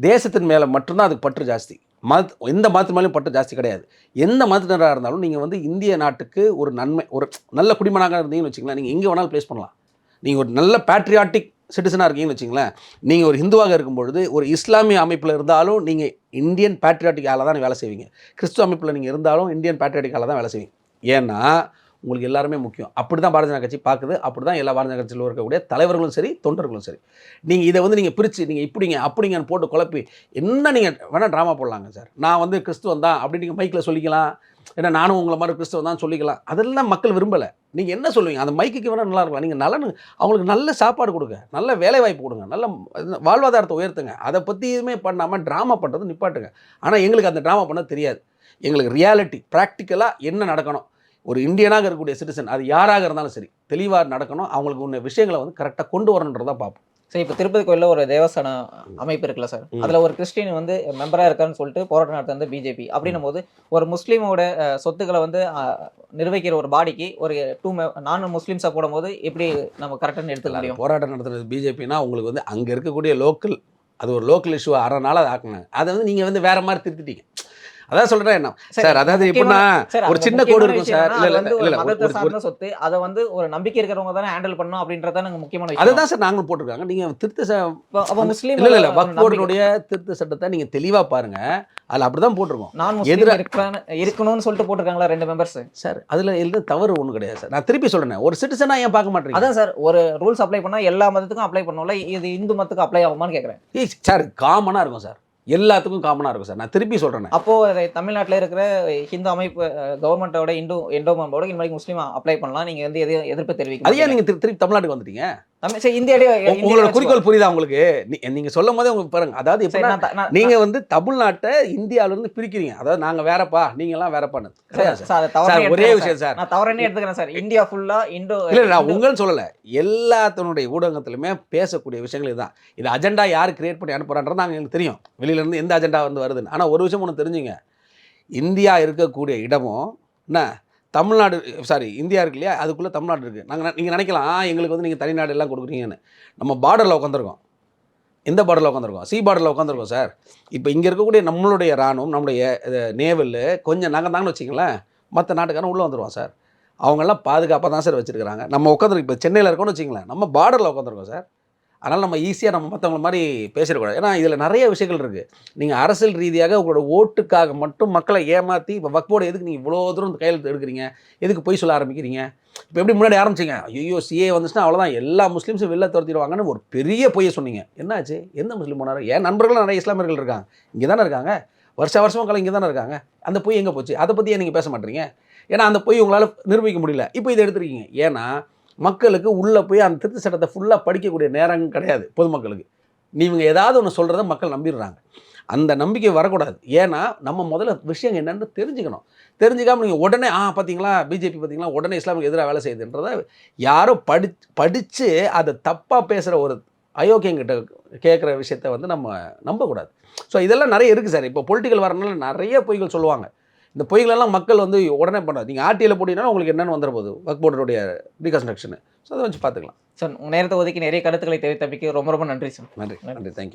தேசத்தின் மேலே மட்டும்தான் அதுக்கு பற்று ஜாஸ்தி. மத எந்த மதத்து மேலேயும் பற்று ஜாஸ்தி கிடையாது. எந்த மதத்தினராக இருந்தாலும் நீங்கள் வந்து இந்திய நாட்டுக்கு ஒரு நன்மை ஒரு நல்ல குடிமகனாக இருந்தீங்கன்னு வச்சுங்களேன் நீங்கள் எங்கே வேணாலும் ப்ளேஸ் பண்ணலாம். நீங்கள் ஒரு நல்ல பேட்ரியாட்டிக் சிட்டிசனாக இருக்கீங்கன்னு வச்சிங்களேன் நீங்கள் ஒரு ஹிந்துவாக இருக்கும் பொழுது ஒரு இஸ்லாமிய அமைப்பில் இருந்தாலும் நீங்கள் இந்தியன் பேட்ரியாட்டிக் ஆளாக தான் வேலை செய்வீங்க. கிறிஸ்துவ அமைப்பில் நீங்கள் இருந்தாலும் இந்தியன் பேட்ரியாட்டிக் ஆளாக தான் வேலை செய்வீங்க. ஏன்னா உங்களுக்கு எல்லாருமே முக்கியம். அப்படி தான் பாரதிய ஜனதா கட்சி பார்க்குது. அப்படி தான் எல்லா பாரதிய ஜனதா கட்சியில் இருக்கக்கூடிய தலைவர்களும் சரி தொண்டர்களும் சரி. நீங்கள் இதை வந்து நீங்கள் பிரித்து நீங்கள் இப்படிங்க அப்படிங்கன்னு போட்டு குழப்பி என்ன நீங்கள் வேணால் ட்ராமா போடலாங்க சார். நான் வந்து கிறிஸ்துவன் தான் அப்படி நீங்கள் மைக்கில் சொல்லிக்கலாம். ஏன்னா நானும் உங்களை மாதிரி கிறிஸ்தவம் தான் சொல்லிக்கலாம். அதெல்லாம் மக்கள் விரும்பலை. நீங்கள் என்ன சொல்லுவீங்க? அந்த மைக்குக்கு வேணால் நல்லா இருக்கலாம். நீங்கள் நலனு அவங்களுக்கு நல்ல சாப்பாடு கொடுங்க. நல்ல வேலை வாய்ப்பு கொடுங்க. நல்ல வாழ்வாதாரத்தை உயர்த்துங்க. அதை பற்றி எதுவுமே பண்ணாமல் ட்ராமா பண்ணுறது நிப்பாட்டுங்க. ஆனால் எங்களுக்கு அந்த ட்ராமா பண்ண தெரியாது. எங்களுக்கு ரியாலிட்டி ப்ராக்டிக்கலாக என்ன நடக்கணும்? ஒரு இந்தியனாக இருக்கக்கூடிய சிட்டிசன் அது யாராக இருந்தாலும் சரி தெளிவாக நடக்கணும். அவங்களுக்கு உன்ன விஷயங்களை வந்து கரெக்டாக கொண்டு வரணுன்றதான் பார்ப்போம். சரி இப்போ திருப்பதி கோயில்ல ஒரு தேவஸ்தான அமைப்பு இருக்குல்ல சார். அதுல ஒரு கிறிஸ்டின் வந்து மெம்பரா இருக்காருன்னு சொல்லிட்டு போராட்டம் நடத்துறது பிஜேபி அப்படின்னும் போது ஒரு முஸ்லீமோட சொத்துக்களை வந்து நிர்வகிக்கிற ஒரு பாடிக்கு ஒரு டூ நான் முஸ்லீம்ஸை போடும்போது எப்படி நம்ம கரெக்டாக எடுத்துக்க முடியும்? போராட்டம் நடத்துறது பிஜேபினா உங்களுக்கு வந்து அங்கே இருக்கக்கூடிய லோக்கல் அது ஒரு லோக்கல் இஷ்யூ நாள் அதை ஆக்குனாங்க அதை வந்து நீங்கள் வந்து வேற மாதிரி திருத்திட்டீங்க. அதான் சொல்கிறேன் என்ன? சார் அதாவது எப்படின்னா ஒரு சின்ன கோடு இருக்கும் சார். இல்ல, இல்ல, மதத்தை சார்ந்த சொத்து அதை வந்து ஒரு நம்பிக்கை இருக்கிறவங்க தானே ஹேண்டில் பண்ணணும் அப்படின்றத நாங்க முக்கியமான அதுதான் சார் நாங்களும் போட்டிருக்காங்க. நீங்கள் திருத்த முஸ்லீம் இல்லை இல்லை வக்போர்டுடைய திருத்த சட்டத்தை நீங்கள் தெளிவாக பாருங்க. அதில் அப்படி தான் போட்டிருக்கோம். நான் எதிரா- இருக்கணும்னு சொல்லிட்டு போட்டிருக்காங்களா ரெண்டு மெம்பர்ஸ் சார் அதில் எதுவும் தவறு ஒன்றும் கிடையாது சார். நான் திருப்பி சொல்கிறேன் ஒரு சிட்டிசனாக ஏன் பார்க்க மாட்டேங்க? அதான் சார் ஒரு ரூல்ஸ் அப்ளை பண்ணா எல்லா மதத்துக்கும் அப்ளை பண்ணணும்ல இது இந்து மதத்துக்கு அப்ளை ஆகுமான்னு கேக்குறேன். ஏய் சார் காமனாக இருக்கும் சார். எல்லாத்துக்கும் காமனாக இருக்கும் சார். நான் திருப்பி சொல்கிறேன் அப்போ அதை தமிழ்நாட்டுல இருக்கிற ஹிந்து அமைப்பு கவர்மெண்டோட இந்து எண்டோ மெம்பரோட இந்த மாதிரி முஸ்லீம் அப்ளை பண்ணலாம். நீங்க வந்து எதையும் எதிர்ப்பு தெரிவிக்க அது ஏன் மாட்டீங்க. நீங்கள் திரு திருப்பி தமிழ்நாட்டுக்கு வந்துட்டீங்க? உங்களோட குறிக்கோள் புரியுதா உங்களுக்கு? நீங்க சொல்லும் போதே உங்களுக்கு பாருங்க. அதாவது நீங்க வந்து தமிழ்நாட்டை இந்தியால இருந்து பிரிக்கிறீங்க. அதாவது நாங்க வேறப்பா நீங்க எல்லாம் வேறப்பான்னு. சார், ஒரே விஷயம் சார். நான் தவறனே எடுத்துக்கிறேன் சார். இந்தியா ஃபுல்லா இண்டோ இல்ல நான் உங்கள்னு சொல்லல. எல்லாத்தினுடைய ஊடகத்திலுமே பேசக்கூடிய விஷயங்கள் இதுதான். இது அஜெண்டா யார் கிரியேட் பண்ணி அனுப்புறான்றது நாங்கள் எங்களுக்கு தெரியும். வெளியில இருந்து எந்த அஜெண்டா வந்து வருதுன்னு. ஆனா ஒரு விஷயம் ஒன்று தெரிஞ்சுங்க. இந்தியா இருக்கக்கூடிய இடமும் என்ன? தமிழ்நாடு சாரி இந்தியா இருக்கு இல்லையா? அதுக்குள்ளே தமிழ்நாடு இருக்குது நாங்கள் நீங்கள் நினைக்கலாம் எங்களுக்கு வந்து நீங்கள் தனிநாடு எல்லாம் கொடுக்குறீங்கன்னு. நம்ம பார்டரில் உட்காந்துருக்கோம் எந்த பார்டரில் உட்காந்துருக்கோம் சி பார்டரில் உட்காந்துருக்கோம் சார் இப்போ இங்கே இருக்கக்கூடிய நம்மளுடைய ராணுவம் நம்மளுடைய நேவல் கொஞ்சம் நகர்ந்தாங்கன்னு வச்சிங்களேன் மற்ற நாட்டுக்காரன் உள்ளே வந்துடுவான் சார் அவங்கெல்லாம் பாதுகாப்பாக தான் சார் வச்சுருக்காங்க நம்ம உட்காந்துருக்கு இப்போ சென்னையில் இருக்கோம்னு வச்சிங்களேன் நம்ம பார்டரில் உட்காந்துருக்கோம் சார் அதனால் நம்ம ஈஸியாக நம்ம மற்றவங்க மாதிரி பேசிடக்கூடாது. ஏன்னா இதில் நிறைய விஷயங்கள் இருக்குது நீங்கள் அரசியல் ரீதியாக உங்களோட ஓட்டுக்காக மட்டும் மக்களை ஏமாற்றி இப்போ வக்போர்டு எதுக்கு நீங்கள் இவ்வளோ தூரம் இந்த கையெழுத்து எடுக்கிறீங்க? எதுக்கு பொய் சொல்ல ஆரம்பிக்கிறீங்க? இப்போ எப்படி முன்னாடி ஆரம்பிச்சிங்க? ஐயோ சிஏ வந்துச்சுன்னா அவ்வளோதான் எல்லா முஸ்லீம்ஸும் வெளில துரத்திடுவாங்கன்னு ஒரு பெரிய பொய்யை சொன்னீங்க. என்னாச்சு? எந்த முஸ்லீம் போனார்? என் நண்பர்களும் நிறைய இஸ்லாமியர்கள் இருக்காங்க. இங்கே தானே இருக்காங்க? வருஷ வருஷம் காலம் இங்கே தானே இருக்காங்க? அந்த பொய் எங்கே போச்சு? அதை பற்றி நீங்கள் பேச மாட்டீங்க? ஏன்னா அந்த பொய் உங்களால் நிரூபிக்க முடியல. இப்போ இதை எடுத்துருக்கீங்க. ஏன்னா மக்களுக்கு உள்ளே போய் அந்த திருத்த சட்டத்தை ஃபுல்லாக படிக்கக்கூடிய நேரம் கிடையாது பொதுமக்களுக்கு. நீங்க ஏதாவது ஒன்று சொல்கிறத மக்கள் நம்பிடுறாங்க. அந்த நம்பிக்கை வரக்கூடாது. ஏன்னா நம்ம முதல்ல விஷயம் என்னென்னு தெரிஞ்சுக்கணும். தெரிஞ்சுக்காமல் நீங்கள் உடனே ஆ பார்த்தீங்களா பிஜேபி பார்த்தீங்களா உடனே இஸ்லாமுக்கு எதிராக வேலை செய்யுதுன்றத யாரோ படி படித்து அதை தப்பாக பேசுகிற ஒரு அயோக்கியங்கிட்ட கேட்குற விஷயத்த வந்து நம்ம நம்பக்கூடாது. ஸோ இதெல்லாம் நிறைய இருக்குது சார். இப்போ பொலிட்டிக்கல் வரனால நிறைய பொய்கள் சொல்லுவாங்க. இந்த பொய்களெல்லாம் மக்கள் வந்து உடனே பண்ணாது நீங்கள் ஆர்டியில் போட்டிங்கன்னா உங்களுக்கு என்னென்னு வந்துட போகுது ஒர்க் போர்டுடைய ரீகன்ஸ்ட்ரக்ஷனு ஸோ அதை வச்சு பார்த்துக்கலாம். சார் நேரத்தை ஒதுக்கி நிறைய கருத்துக்களை தெரிவித்தமைக்கு ரொம்ப ரொம்ப நன்றி சார். நன்றி நன்றி. தேங்க்யூ